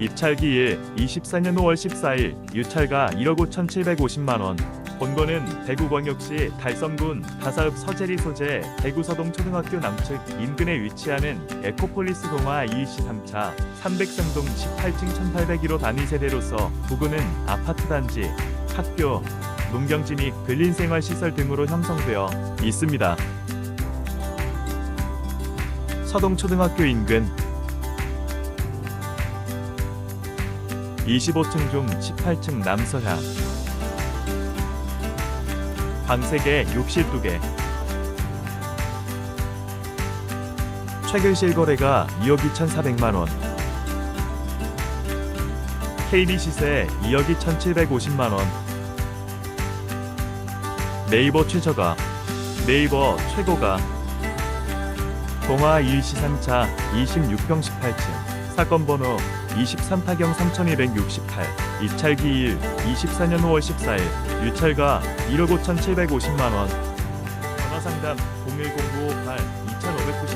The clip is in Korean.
입찰기 1 24년 5월 14일 유찰가 1억 5,750만 원. 본건은 대구광역시 달성군 다사읍 서재리 소재 대구 서동 초등학교 남측 인근에 위치하는 에코폴리스 동화 2시 3차 300성동 18층 1801호 단위 세대로서 부근은 아파트 단지, 학교, 농경지 및 근린생활시설 등으로 형성되어 있습니다. 서동초등학교 인근 25층 중 18층 남서향 방 3개, 욕실 2개. 최근 실거래가 2억 2,400만원. KB 시세 2억 2,750만원. 네이버 최저가 네이버 최고가. 동화 1시 3차 26평 18층 사건 번호 23타경 3268 입찰기 1 24년 5월 14일 유찰가 1억 5,750만 원. 전화 상담 010-958 2597